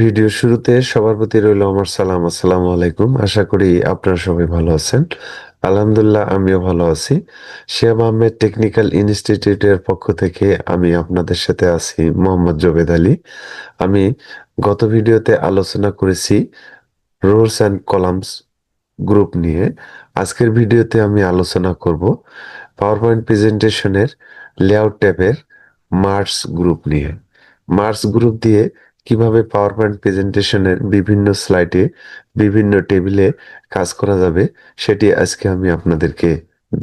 ভিডিওর শুরুতে সবার প্রতি রইল আমার সালাম। আসসালামু আলাইকুম। আশা করি আপনারা সবাই ভালো আছেন। আলহামদুলিল্লাহ, আমিও ভালো আছি। শিয়াব আহমেদ টেকনিক্যাল ইনস্টিটিউটের পক্ষ থেকে আমি আপনাদের সাথে আছি মোহাম্মদ জবেদ আলী। আমি গত ভিডিওতে আলোচনা করেছি রোলস অ্যান্ড কলামস গ্রুপ নিয়ে। আজকের ভিডিওতে আমি আলোচনা করব পাওয়ার পয়েন্ট প্রেজেন্টেশনের লেআউট ট্যাবের মার্স গ্রুপ নিয়ে। মার্স গ্রুপ দিয়ে কীভাবে পাওয়ার পয়েন্ট প্রেজেন্টেশনের বিভিন্ন স্লাইডে বিভিন্ন টেবিলে কাজ করা যাবে, সেটি আজকে আমি আপনাদেরকে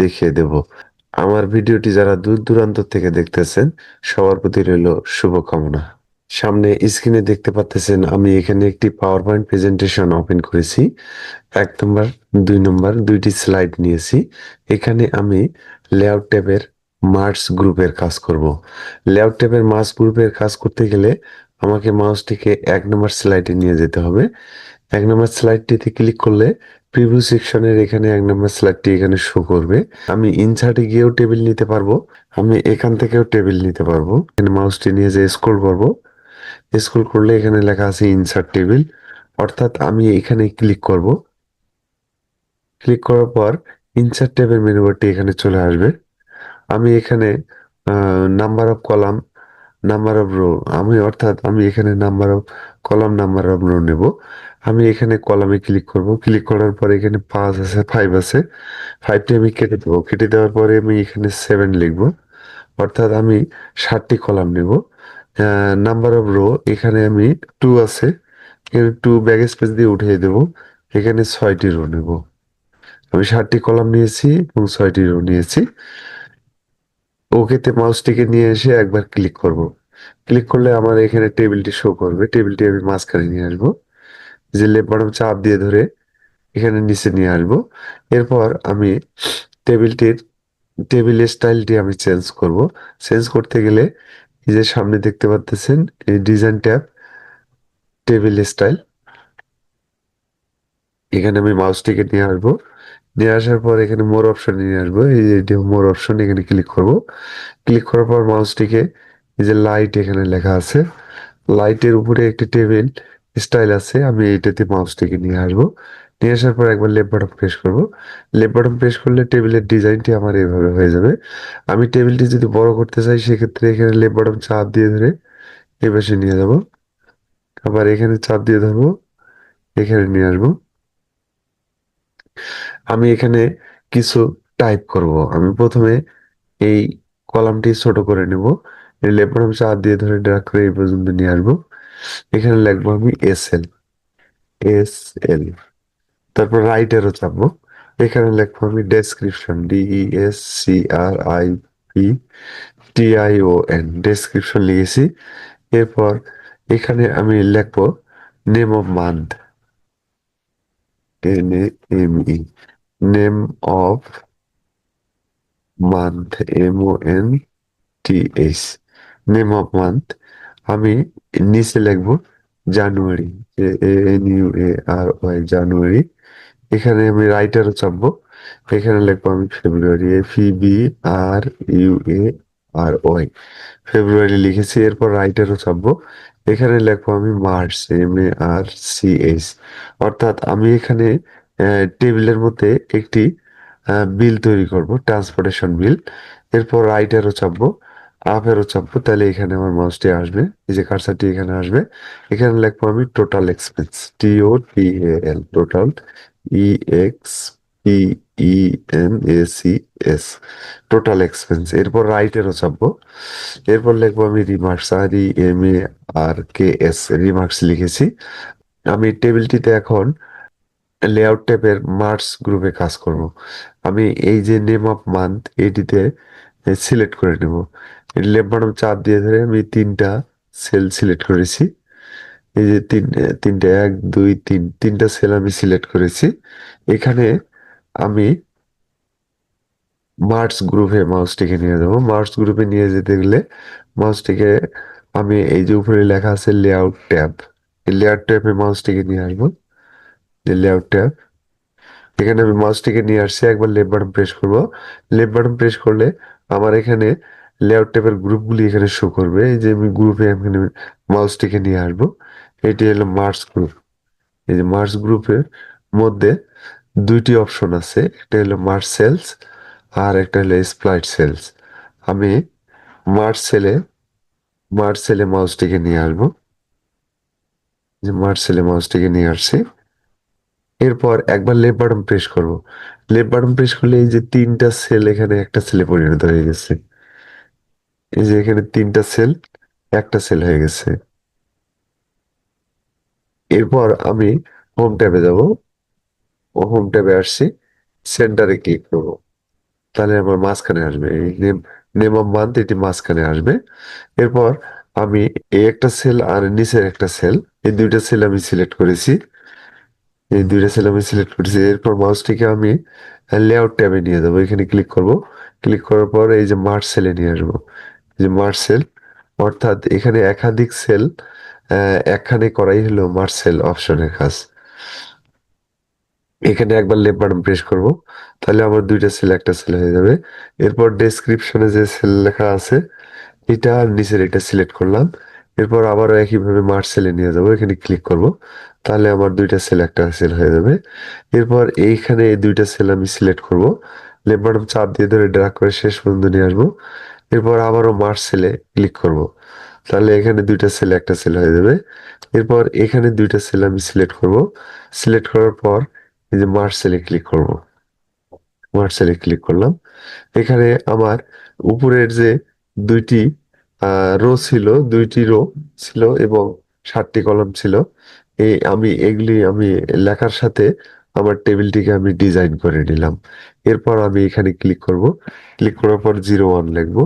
দেখিয়ে দেব। আমার ভিডিওটি যারা দূর দূরান্ত থেকে দেখতেছেন, সবার প্রতি রইল শুভকামনা। সামনে স্ক্রিনে দেখতে পাচ্ছেন, আমি এখানে একটি পাওয়ার পয়েন্ট প্রেজেন্টেশন ওপেন করেছি। এক নম্বর দুই নম্বর দুইটি স্লাইড নিয়েছি। এখানে আমি লেআউট ট্যাবের মার্স গ্রুপের কাজ করব। লেআউট ট্যাবের মার্স গ্রুপের কাজ করতে গেলে আমাকে মাউসটিকে এক নম্বর স্লাইডে নিয়ে যেতে হবে। এক নম্বর স্লাইডটিতে ক্লিক করলে প্রিভিউ সেকশনের এখানে এক নম্বর স্লাইডটি এখানে শো করবে। আমি ইনসার্টে গিয়েও টেবিল নিতে পারব। আমি এখান থেকেও টেবিল নিতে পারব। এখানে মাউসটি নিয়ে যে স্ক্রল করব। স্ক্রল করলে এখানে লেখা আছে ইনসার্ট টেবিল অর্থাৎ আমি এখানে ক্লিক করব। ক্লিক করার পর ইনসার্ট টেবিল মেনু বারটি এখানে চলে আসবে। আমি এখানে number of column number of row আমি অর্থাৎ আমি এখানে number of column number of row নেব। আমি এখানে কলামে ক্লিক করব। ক্লিক করার পরে এখানে পাঁচ আছে ফাইভ আছে। ফাইভটি আমি কেটে দেবো। কেটে দেওয়ার পরে আমি এখানে সেভেন লিখব। অর্থাৎ আমি ষাটটি কলাম নেব। নাম্বার অফ রো এখানে আমি টু আছে। এখানে টু ব্যাগ স্পেস দিয়ে উঠিয়ে দেব। এখানে ছয়টি রো নেব। আমি ষাটটি কলাম নিয়েছি এবং ছয়টি রো নিয়েছি। ওকেতে মাউসটিকে নিয়ে এসে একবার ক্লিক করব। ক্লিক করলে আমার এখানে টেবিলটি শো করবে। টেবিলটি আমি মাঝখানে নিয়ে আসব। যে লেফট বটম চাপ দিয়ে ধরে এখানে নিচে নিয়ে আসব। এরপর আমি টেবিলটির টেবিলের স্টাইলটি আমি চেঞ্জ করব। চেঞ্জ করতে গেলে এই যে সামনে দেখতে পাচ্ছেন এই ডিজাইন ট্যাব টেবিল স্টাইল এখানে আমি মাউসটিকে নিয়ে আসব। নিয়ে আসার পর এখানে মোর অপশন নিয়ে আসব। এই যে মোর অপশন এখানে ক্লিক করব। ক্লিক করার পর মাউসটিকে এই যে লাইট এখানে লেখা আছে। লাইটের উপরে একটি টেবিল স্টাইল আছে। আমি এইটাতে মাউসটিকে নিয়ে আসব। নিয়ে আসার পর একবার লেফট বাটন প্রেস করব। লেফট বাটন প্রেস করলে টেবিলের ডিজাইনটি আমার এইভাবে হয়ে যাবে। আমি টেবিলটি যদি বড় করতে চাই, সেক্ষেত্রে এখানে লেফট বাটন চাপ দিয়ে ধরে এই পাশে নিয়ে যাব। আবার এখানে চাপ দিয়ে ধরবো, এখানে নিয়ে আসব। আমি এখানে কিছু টাইপ করব। আমি প্রথমে এই কলামটি ছোট করে নেব। লেফট বাটন চাপ দিয়ে ধরে ড্রাগ করে এই পর্যন্ত নিয়ে আসব। এখানে লিখব আমি এস এল এস এল তারপর রাইট এরও চাপবো। এখানে লিখব আমি description D E S C R I P T I O N description লিখেছি। এরপর এখানে আমি লিখব name of month N M E name of month M O N T H name of month আমি নিচে লিখব জানুয়ারি এন ইউ এ আর জানুয়ারি এখানে আমি রাইটারও চাপবো। এখানে লিখব আমি February F E B R U A R Y February লিখেছি, এরপর রাইটারও চাপবো। এখানে লিখব আমি March M A R C H অর্থাৎ আমি এখানে টেবিলের মধ্যে একটি বিল তৈরি করব ট্রান্সপোর্টেশন বিল। এরপর রাইটারও চাপবো আপ আপেরও চাপবো, তাহলে এখানে আমার মাউসটি আসবে, এই যে কারসারটি এখানে আসবে। এখানে লিখব আমি total expense T O T A L total E X P E N A C S total expense এরপর রাইটেরও চাপবো, এরপর লিখব আমি remarks R E M A R K S remarks লিখেছি। আমি টেবিলটিতে এখন লেআউট ট্যাবের মার্স গ্রুপে কাজ করব। আমি এই যে নেম অফ মান্থ এটিতে সিলেক্ট করে নেব। লেফট বাটন চাপ দিয়ে ধরে আমি তিনটা সেল সিলেক্ট করেছি। এই যে তিন, তিনটা, এক, দুই, তিন, তিনটা সেল আমি সিলেক্ট করেছি। এখানে আমি মার্স গ্রুপে মাউসটিকে নিয়ে যাব। মার্স গ্রুপে নিয়ে যেতে গেলে মাউসটিকে আমি এই যে উপরে লেখা আছে লেআউট ট্যাব এই লেআউট ট্যাবে মাউসটিকে নিয়ে আসব। লেআউট ট্যাব এখানে আমি মাউসটিকে নিয়ে আসছি, একবার লেফট বাটন প্রেস করব। লেফট বাটন প্রেস করলে আমার এখানে লেআউট ট্যাবের গ্রুপগুলি এখানে শো করবে। এই যে আমি গ্রুপে এখানে মাউসটিকে নিয়ে আসব। এটি হলো মার্স গ্রুপ এই যে মার্স গ্রুপের মধ্যে দুইটি অপশন আছে। একটা হলো মার্স সেলস আর একটা হলো স্প্লাইট সেলস আমি মার্স সেলে মার্স সেলে মাউসটিকে নিয়ে আসব। যে মার্স সেলে মাউসটিকে নিয়ে আসছি। এরপর একবার লেফট বাটন প্রেস করব। লেফট বাটন প্রেস করলে এই যে তিনটা সেল এখানে একটা সেলে পরিণত হয়ে গেছে। এই যে এখানে তিনটা সেল একটা সেল হয়ে গেছে। এরপর আমি হোম ট্যাবে যাব। ও হোম ট্যাবে আসছি সেন্টারে ক্লিক করব। তাহলে আমার মাঝখানে আসবে, এই নেম নেম অফ মান্থ এটি মাঝখানে আসবে। এরপর আমি এই একটা সেল আর নিচের একটা সেল এই দুইটা সেল আমি সিলেক্ট করেছি। এই দুইটা সেল আমি সিলেক্ট করেছি। এরপর মাউসটিকে আমি লেআউট ট্যাবে নিয়ে যাব। এখানে ক্লিক করব। ক্লিক করার পর এই যে মার্চ সেলে নিয়ে আসব। যে মার্চ সেল অর্থাৎ এখানে একাধিক সেল একখানে করাই হলো মার্চ সেল অপশনের কাজ। এখানে একবার লেফট বাটন প্রেস করব, তাহলে আমার দুইটা সেল একটা সেল হয়ে যাবে। এরপর ডেসক্রিপশনে যে সেল লেখা আছে, এটা নিচের এটা সিলেক্ট করলাম। এরপর আবারও একইভাবে মার্চ সেলে নিয়ে যাব। এখানে ক্লিক করব। তাহলে আমার দুইটা সেল একটা সেল হয়ে যাবে। এরপর এইখানে এই দুইটা সেল আমি সিলেক্ট করব। লেফট চাপ দিয়ে ধরে ড্রাগ করে শেষ পর্যন্ত নিয়ে আসব। এরপর আবারও মার্চ সেলে ক্লিক করব। তাহলে এখানে দুইটা সেল একটা সেল হয়ে যাবে। এরপর এখানে দুইটা সেল আমি সিলেক্ট করব। সিলেক্ট করার পর এই যে মার্চ সেলে ক্লিক করব। মার্চ সেলে ক্লিক করলাম। এখানে আমার উপরের যে দুইটি রো ছিল, দুইটি রো ছিল এবং ষাটটি কলম ছিল। এই আমি এগুলি আমি লেখার সাথে আমার টেবিলটিকে আমি ডিজাইন করে নিলাম। এরপর আমি এখানে ক্লিক করব। ক্লিক করার পর জিরো ওয়ান লিখব।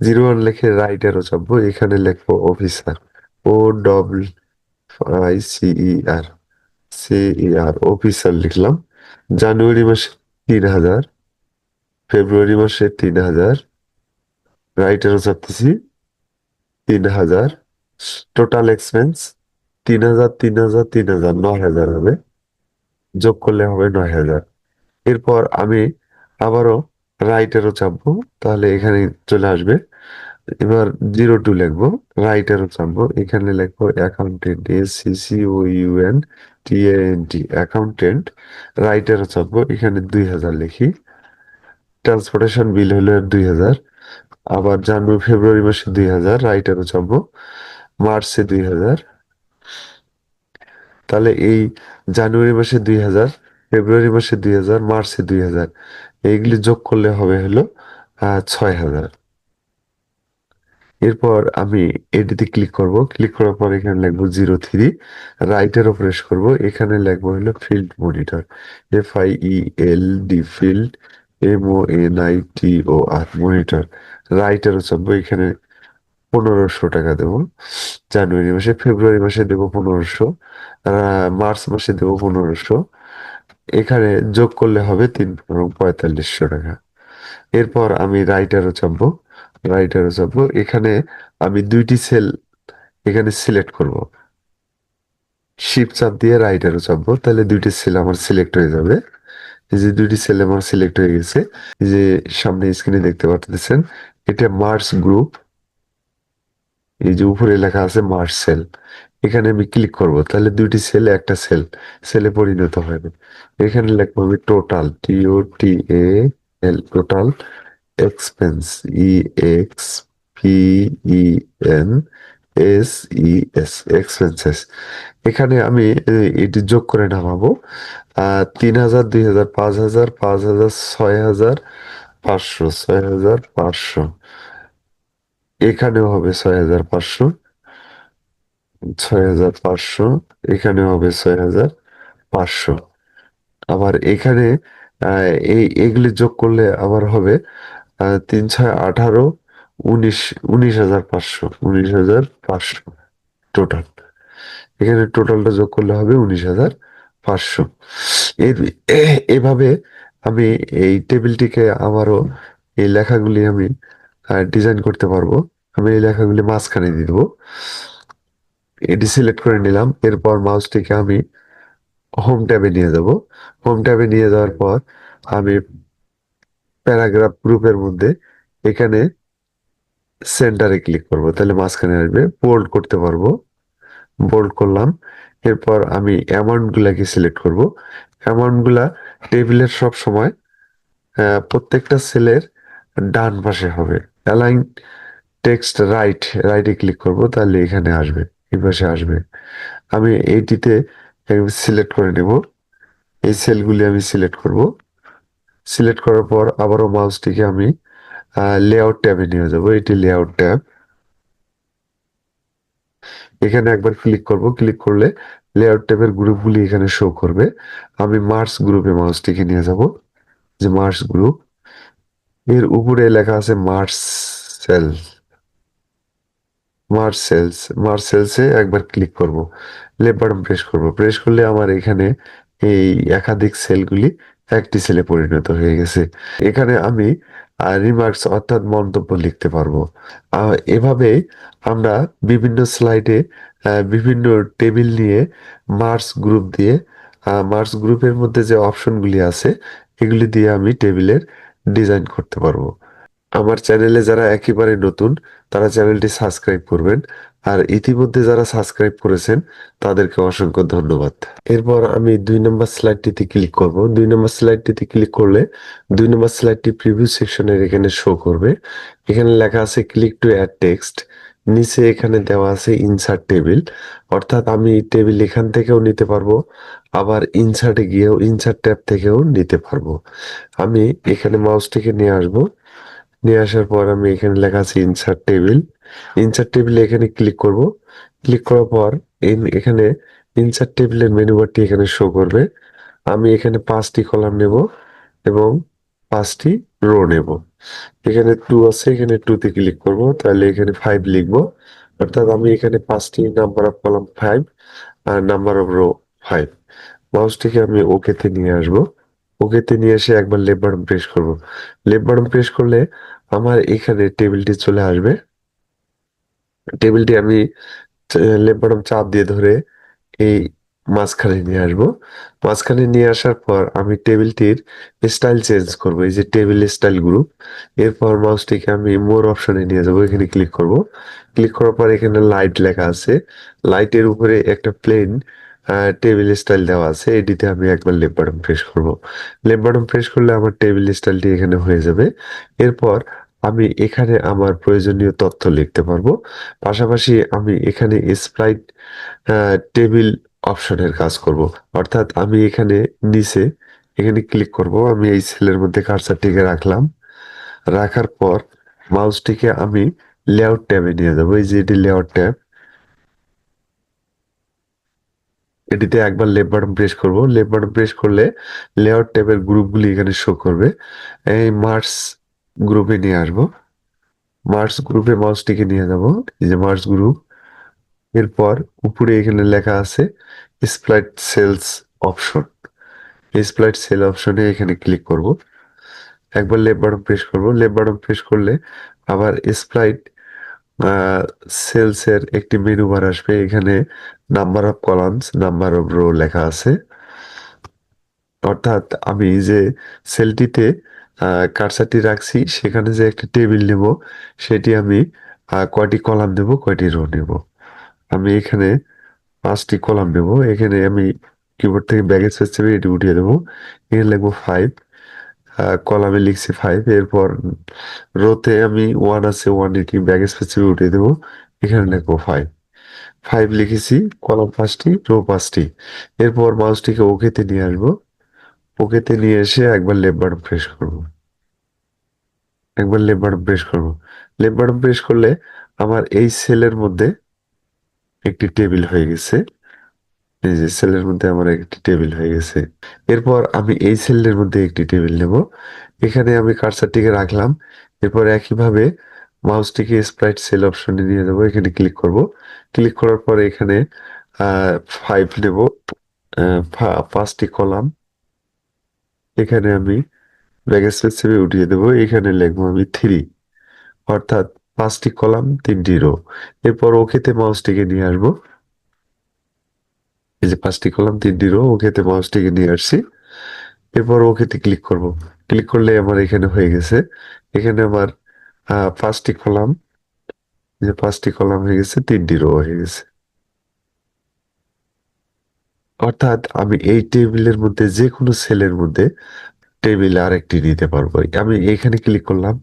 জিরো ওয়ান লিখে রাইট অ্যারো চাপবো। এখানে লিখব অফিসার ও ডবল আই সিই আর সিই আর অফিসার লিখলাম। জানুয়ারি মাসে তিন হাজার, ফেব্রুয়ারি মাসে তিন হাজার রাইট অ্যারো চাপতেছি, তিন হাজার টোটাল এক্সপেন্স তিন হাজার তিন হাজার তিন হাজার, নয় হাজার হবে। যোগ করলে হবে নয় হাজার। এরপর আমি আবারও রাইটারও চাপবো, তাহলে এখানে চলে আসবে। এবার জিরো টু লিখব রাইটারও চাপবো। এখানে লিখব accountant S C C O U N T N T accountant রাইটারও চাপবো। এখানে দুই হাজার লিখি। ট্রান্সপোর্টেশন বিল হলো দুই হাজার। আবার জানুয়ারি ফেব্রুয়ারি মাসে দুই হাজার রাইটারও চাপবো। মার্চে দুই হাজার। তাহলে এই জানুয়ারি মাসে দুই হাজার, ফেব্রুয়ারি মাসে দুই হাজার, মার্চে দুই হাজার, এইগুলি যোগ করলে হবে হলো ছয় হাজার। এরপর আমি এটিতে ক্লিক করব। ক্লিক করার পর এখানে লিখব জিরো থ্রি। রাইটের প্রেস করব। এখানে লিখব হলো field monitor F I E L D field M O N I T O R monitor রাইটেরও চাপবো। এখানে পনেরোশো টাকা দেবো। জানুয়ারি মাসে, ফেব্রুয়ারি মাসে দেবো পনেরোশো মার্চ মাসে দেবো পনেরোশো। এখানে যোগ করলে হবে তিন পনেরো পঁয়তাল্লিশশো টাকা। এরপর আমি রাইটারও চাপবো রাইটারও চাপবো। এখানে আমি দুইটি সেল এখানে সিলেক্ট করব। শিপ চাপ দিয়ে রাইটারও চাপবো, তাহলে দুইটি সেল আমার সিলেক্ট হয়ে যাবে। যে দুইটি সেল আমার সিলেক্ট হয়ে গেছে। যে সামনে স্ক্রিনে দেখতে পাচ্ছেন এটা মার্স গ্রুপ। এই যে উপরে লেখা আছে মার্চ সেল। এখানে আমি ক্লিক করব, তাহলে দুইটি সেল একটা সেল, সেলে পরিণত হবে। এখানে লিখব আমি total T O T A L total expense E X P E N S E S expenses এখানে আমি এটি যোগ করে নামাবো। তিন হাজার, দুই হাজার, পাঁচ হাজার পাঁচ হাজার, ছয় হাজার, পাঁচশো, ছয় হাজার, পাঁচশো। এখানেও হবে ছয় হাজার পাঁচশো। ছয় হাজার পাঁচশো এখানে হবে ছয় হাজার পাঁচশো। আবার এখানে এই, এগুলি যোগ করলে আবার হবে তিন ছয় আঠারো, উনিশ উনিশ হাজার পাঁচশো, উনিশ হাজার পাঁচশো টোটাল এখানে টোটালটা যোগ করলে হবে উনিশ হাজার পাঁচশো। এর, এভাবে আমি এই টেবিলটিকে আমারও এই লেখাগুলি আমি ডিজাইন করতে পারব। আমি এই লেখাগুলি মাঝখানে দিয়ে দেবো। এটি সিলেক্ট করে নিলাম, এরপর মাউসটিকে আমি হোম ট্যাবে নিয়ে যাব। হোম ট্যাবে নিয়ে যাওয়ার পর আমি প্যারাগ্রাফ গ্রুপের মধ্যে এখানে সেন্টারে ক্লিক করব। তাহলে মাঝখানে আসবে বোল্ড করতে পারব। বোল্ড করলাম, এরপর আমি অ্যামাউন্টগুলাকে সিলেক্ট করব। অ্যামাউন্টগুলা টেবিলের সব সময় প্রত্যেকটা সেলের ডান পাশে হবে। অ্যালাইন টেক্সট রাইট রাইটে ক্লিক করব, তাহলে এখানে আসবে, এই পাশে আসবে। আমি এইটিতে সিলেক্ট করে নেব। এই সেলগুলি আমি সিলেক্ট করব। সিলেক্ট করার পর আবারও মাউসটিকে আমি লেআউট ট্যাবে নিয়ে যাব। এটি লেআউট ট্যাব। এখানে একবার ক্লিক করব। ক্লিক করলে লেআউট ট্যাবের গ্রুপগুলি এখানে শো করবে। আমি মার্স গ্রুপে মাউসটিকে নিয়ে যাব, যে মার্স গ্রুপ এর উপরে লেখা আছে merge cell merge cells merge একবার ক্লিক করব লেফট বাটন প্রেস করব। প্রেস করলে আমার এখানে এই একাধিক সেলগুলি একটি সেলে পরিণত হয়ে গেছে। এখানে আমি রিমার্কস অর্থাৎ মন্তব্য লিখতে পারব। এভাবে আমরা বিভিন্ন স্লাইডে বিভিন্ন টেবিল নিয়ে মার্স গ্রুপ দিয়ে মার্স গ্রুপের মধ্যে যে অপশনগুলি আছে, এগুলি দিয়ে আমি টেবিলের ডিজাইন করতে পারব। আমার চ্যানেলে যারা একেবারে নতুন, তারা চ্যানেলটি সাবস্ক্রাইব করবেন। আর ইতিমধ্যে যারা সাবস্ক্রাইব করেছেন, তাদেরকে অসংখ্য ধন্যবাদ। এরপর আমি দুই নম্বর স্লাইডটিতে ক্লিক করব। দুই নম্বর স্লাইডটিতে ক্লিক করলে দুই নম্বর স্লাইডটি প্রিভিউ সেকশনের এখানে শো করবে। এখানে লেখা আছে ক্লিক টু অ্যাড টেক্সট নিচে এখানে দেওয়া আছে ইনসার্ট টেবিল অর্থাৎ আমি টেবিল এখান থেকেও নিতে পারব, আবার ইনসার্টে গিয়েও ইনসার্ট ট্যাব থেকেও নিতে পারব। আমি এখানে মাউসটিকে নিয়ে আসব। নিয়ে আসার পর আমি এখানে লেখা আছে ইনসার্ট টেবিল ইনসার্ট টেবিলে এখানে ক্লিক করব। ক্লিক করার পর এখানে ইনসার্ট টেবিলের মেনু বারটি এখানে শো করবে। আমি এখানে পাঁচটি কলাম নেব এবং পাঁচটি রো নেব। এখানে টু আছে, এখানে টুতে ক্লিক করব। তাহলে এখানে ফাইভ লিখব। অর্থাৎ আমি এখানে পাঁচটি নাম্বার অফ কলাম ফাইভ আর নাম্বার অফ রো ফাইভ মাউসটিকে আমি ওকেতে নিয়ে আসব। ওকেতে নিয়ে এসে একবার লেফট বাটন প্রেস করব। লেফট বাটন প্রেস করলে আমার এখানে টেবিলটি চলে আসবে। টেবিলটি আমি লেফট বাটন চাপ দিয়ে ধরে এই মাঝখানে নিয়ে আসব। মাঝখানে নিয়ে আসার পর আমি টেবিলটির স্টাইল চেঞ্জ করব, এই যে টেবিল স্টাইল গ্রুপ এরপর মাউসটিকে আমি মোর অপশনে নিয়ে যাব, এখানে ক্লিক করব। ক্লিক করার পর এখানে লাইট লেখা আছে। লাইটের উপরে একটা প্লেন টেবিল স্টাইল দেওয়া আছে। এটিতে আমি একবার লেফট বাটন প্রেস করব। লেফট বাটন প্রেস করলে আমার টেবিল স্টাইলটি এখানে হয়ে যাবে। এরপর আমি এখানে আমার প্রয়োজনীয় তথ্য লিখতে পারব। পাশাপাশি আমি এখানে স্প্রাইট টেবিল অপশনের কাজ করব। অর্থাৎ আমি এখানে নিচে এখানে ক্লিক করব। আমি এই সেলের মধ্যে কার্সারটিকে রাখলাম। রাখার পর মাউসটিকে আমি লেআউট ট্যাবে নিয়ে যাব। এই যে এটি লেআউট ট্যাব এটিতে একবার লেফট বাটন প্রেস করব। লেফট বাটন প্রেস করলে লেআউট ট্যাবের গ্রুপগুলি এখানে শো করবে। এই মার্স গ্রুপে নিয়ে আসব। মার্স গ্রুপে মাউসটিকে নিয়ে যাব এই যে মার্স গ্রুপ এরপর উপরে এখানে লেখা আছে split cells option split cell অপশনে এখানে ক্লিক করব। একবার লেফট বাটন প্রেস করব। লেফট বাটন প্রেস করলে আবার স্প্লাইট সেলস এর একটি মেনু বার আসবে। এখানে number of columns number of row লেখা আছে। অর্থাৎ আমি যে সেলটিতে কার্সারটি রাখছি, সেখানে যে একটি টেবিল নেব, সেটি আমি কয়টি কলাম দেব কয়টি রো নেব। আমি এখানে পাঁচটি কলাম নেব। এখানে আমি কিবোর্ড থেকে ব্যাগেজ চেপে এটি উঠিয়ে দেবো। এখানে লিখব ফাইভ কলামে লিখছি ফাইভ এরপর রোতে আমি ওয়ান আছে ওয়ান এটি ব্যাগেজ স্পেস চেপে উঠিয়ে দেবো। এখানে লিখব ফাইভ ফাইভ লিখেছি, কলাম পাঁচটি রো পাঁচটি। এরপর মাউসটিকে ওকেতে নিয়ে আসব। ওকেতে নিয়ে এসে একবার লেফট বাটন প্রেস করব। একবার লেফট বাটন প্রেস করব। লেফট বাটন প্রেস করলে আমার এই সেলের মধ্যে একটি টেবিল হয়ে গেছে। যে সেলের মধ্যে আমার একটি টেবিল হয়ে গেছে। এরপর আমি এই সেলের মধ্যে একটি টেবিল নেব। এখানে আমি কার্সারটিকে রাখলাম। এরপর একইভাবে মাউসটিকে স্প্রাইট সেল অপশনে নিয়ে যাব। এখানে ক্লিক করব। ক্লিক করার পরে এখানে ফাইভ নেব। পাঁচটি কলাম। এখানে আমি স্পেস চেপে উঠিয়ে দেবো। এখানে লিখব আমি থ্রি অর্থাৎ পাঁচটি কলাম, তিনটি রো এরপর ওকেতে মাউসটিকে নিয়ে আসব। এই যে পাঁচটি কলাম, তিনটি রো, ওকেতে মাউসটিকে নিয়ে আসছি। এরপর ওকেতে ক্লিক করব। ক্লিক করলে আমার এখানে হয়ে গেছে। এখানে আমার পাঁচটি কলাম যে পাঁচটি কলাম হয়ে গেছে, তিনটি রো হয়ে গেছে। অর্থাৎ আমি এই টেবিলের মধ্যে যে কোনো সেলের মধ্যে টেবিল আরেকটি নিতে পারব। আমি এখানে ক্লিক করলাম,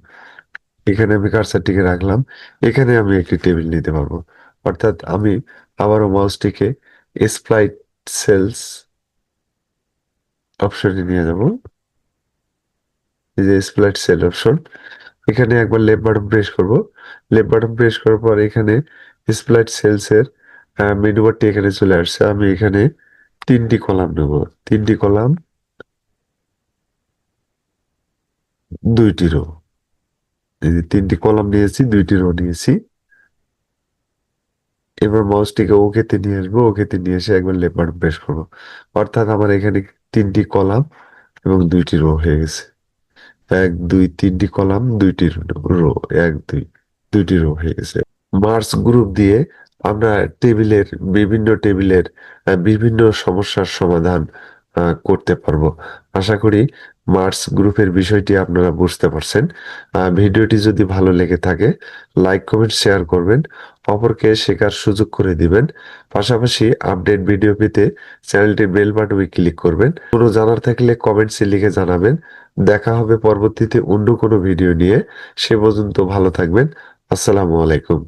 এখানে আমি কার্সারটিকে রাখলাম, এখানে আমি একটি টেবিল নিতে পারব। অর্থাৎ আমি আবারও মাউসটিকে স্প্লাইট সেলস অপশনে নিয়ে যাব এই যে স্প্লাইট সেল অপশন এখানে একবার লেফট বাটন প্রেস করব। লেফট বাটন প্রেস করার পর এখানে স্প্লাইট সেলস এর মেনু বারটি এখানে চলে আসছে। আমি এখানে তিনটি কলাম নেব। তিনটি কলাম দুইটি রো এই যে তিনটি কলাম নিয়েছি, দুইটি রো নিয়েছি। এবার মাউসটিকে ওকেতে নিয়ে আসব ওকেতে নিয়ে এসে একবার বাটন প্রেস করব। অর্থাৎ আমার এখানে তিনটি কলাম এবং দুইটি রো হয়ে গেছে। এক, দুই, তিনটি কলাম, দুইটি রো, এক, দুই, দুইটি রো হয়ে গেছে। মার্স গ্রুপ দিয়ে আমরা টেবিলের, বিভিন্ন টেবিলের বিভিন্ন সমস্যার সমাধান করতে পারব। আশা করি মার্স গ্রুপের বিষয়টি আপনারা বুঝতে পারছেন। ভিডিওটি যদি ভালো লেগে থাকে, লাইক, কমেন্ট, শেয়ার করবেন। অপরকে শেখার সুযোগ করে দিবেন। পাশাপাশি আপডেট ভিডিও পেতে চ্যানেলটির বেল বাটনে ক্লিক করবেন। কোনো জানার থাকলে কমেন্টসে লিখে জানাবেন। দেখা হবে পরবর্তীতে অন্য কোনো ভিডিও নিয়ে। সে পর্যন্ত ভালো থাকবেন। আসসালামু আলাইকুম।